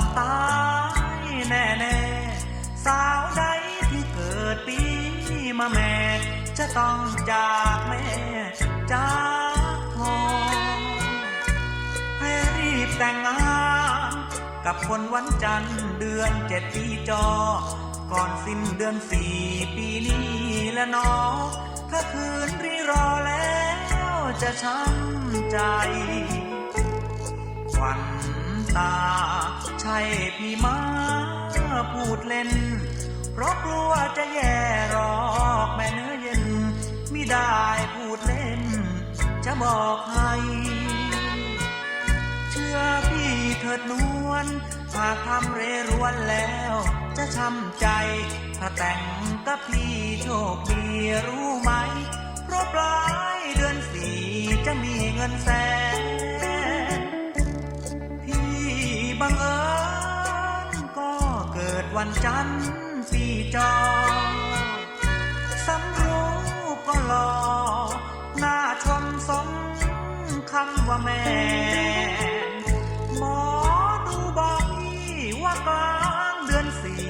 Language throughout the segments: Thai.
ต้องตายแน่แน่ๆสาวใดที่เกิดปีมาแม่ จะต้องจากแม่จากพ่อให้รีบแต่งงานกับคนวันจันทร์เดือนเจ็ดปีจอ ก่อนสิ้นเดือนสี่ปีนี้และเนองถ้าคืนรีรอแล้วจะช้ำใจวัน ตา ใช่พี่มาพูดเล่น เพราะกลัวจะแย่หรอกแม่เนื้อเย็นไม่ได้พูดเล่น จะบอกให้เชื่อพี่เถิดนวลหากทำเรรวนแล้ว จะช้ำใจ ถ้าแต่งกับพี่โชคดีรู้ไหม เพราะปลายเดือนสี่จะมีเงินแสน บังเอิญก็เกิดวันจันทร์ปีจอสำรู้ก็หลอหน้าชมสมคำว่าแม่หมอดูบอกพี่ว่ากลางเดือนสี่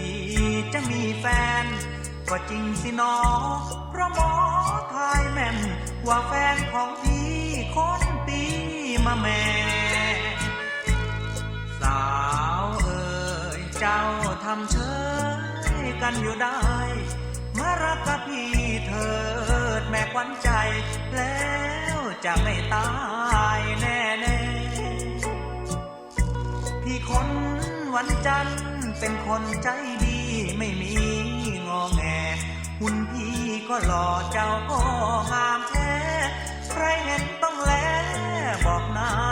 จะมีแฟน ก็จริงสินอเพราะหมอทายแม่นว่าแฟนของพี่คนปีมาแม่ เจ้าทำเชยกันอยู่ได้ มารักกับพี่เถิดแม่ควันใจ แล้วจะไม่ตายแน่แน่ๆพี่คนวันจันทร์เป็นคนใจดีไม่มีงอแงหุ่นพี่ก็หล่อเจ้าก็งามแท้ ใครเห็นต้องแลบอกนา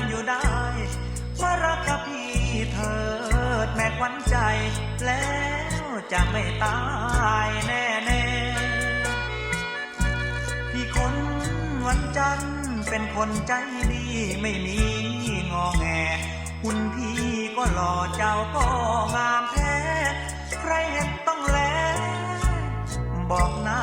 กันอยู่ได้ มารักกับพี่เถิดแม่ควันใจ แล้วจะไม่ตายแน่แน่ๆพี่คนวันจันทร์เป็นคนใจดีไม่มีงอแงหุ่นพี่ก็หล่อเจ้าก็งามแท้ ใครเห็นต้องแลบอกน้า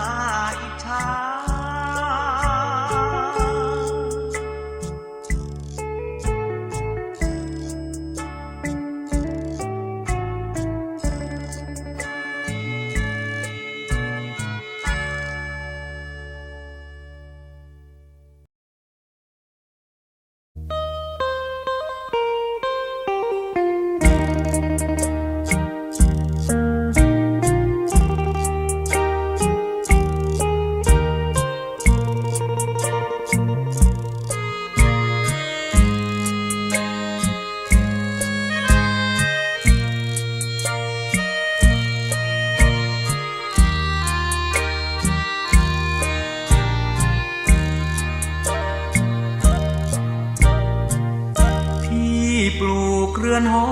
อนหอ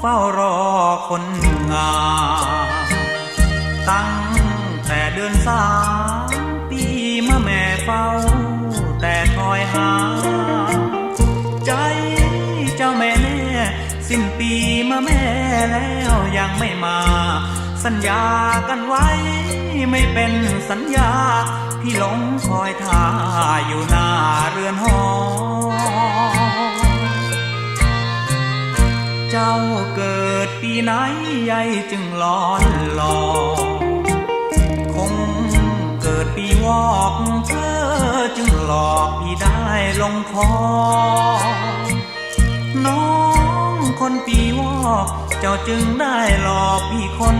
เฝ้ารอคนงามตั้งแต่เดือนสามปีมาแม่เฝ้า แต่คอยหา ใจเจ้าแม่แน่สิ้นปีมาแม่แล้วยังไม่มา สัญญากันไว้ ไม่เป็นสัญญา พี่หลงคอยท่าอยู่หน้าเรือนหอ จ้าเกิดปีไหนใหญ่จึงร้อนหลอคงเกิดปีวอกเธอจึงหลอกพี่ได้ลงคอ น้องคนปีวอกเจ้าจึงได้หลอกพี่คน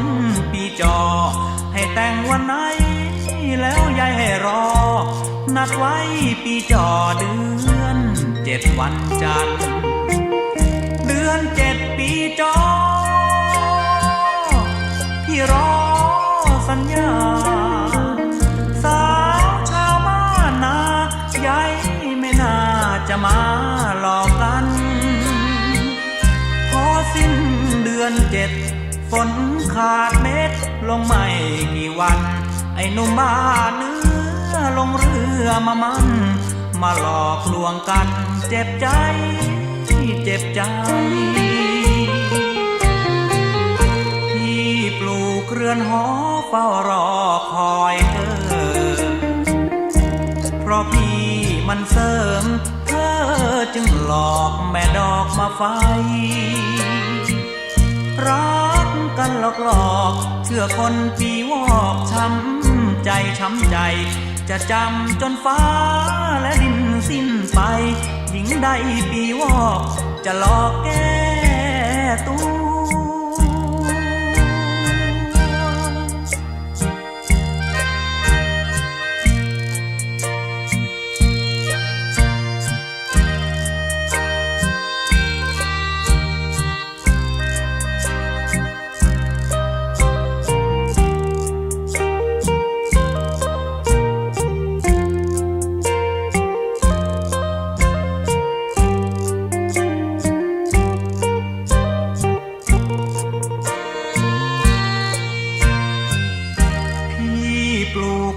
ปีจอ ให้แต่งวันไหนแล้วยายให้รอ นัดไว้ปีจอเดือนเจ็ดวันจันทร์ อนเจ็ดปีจอพี่รอสัญญา สาวชาวบ้านนาใหญ่ไม่น่าจะมาหลอกกัน พอสิ้นเดือนเจ็ดฝนขาดเม็ดลงไม่กี่วัน ไอ้หนุ่มบ้านเนื้อลงเรือมามัน มาหลอกลวงกันเจ็บใจ ใจพี่ปลูกเรือนหอเฝ้ารอคอยเธอ เพราะพี่มันเสริมเธอจึงหลอกแม่ดอกมาไฟ รักกันหลอกหลอกๆเชื่อคนปีวอกช้ำใจช้ำใจ จะจำจนฟ้าและดินสิ้นไปหญิงใดปีวอก จะหลอกแก้ตัว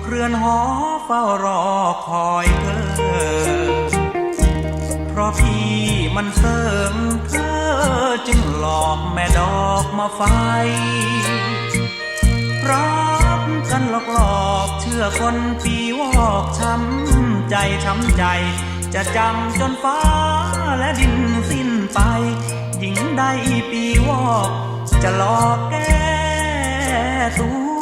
เรือนหอเฝ้ารอคอยเธอ เพราะพี่มันเสริมเธอจึงหลอกแม่ดอกมาไฟ รักกันหลอกหลอกเชื่อคนปีวอกช้ำใจช้ำใจ จะจำจนฟ้าและดินสิ้นไป หญิงใดปีวอกจะหลอกแก้ตัว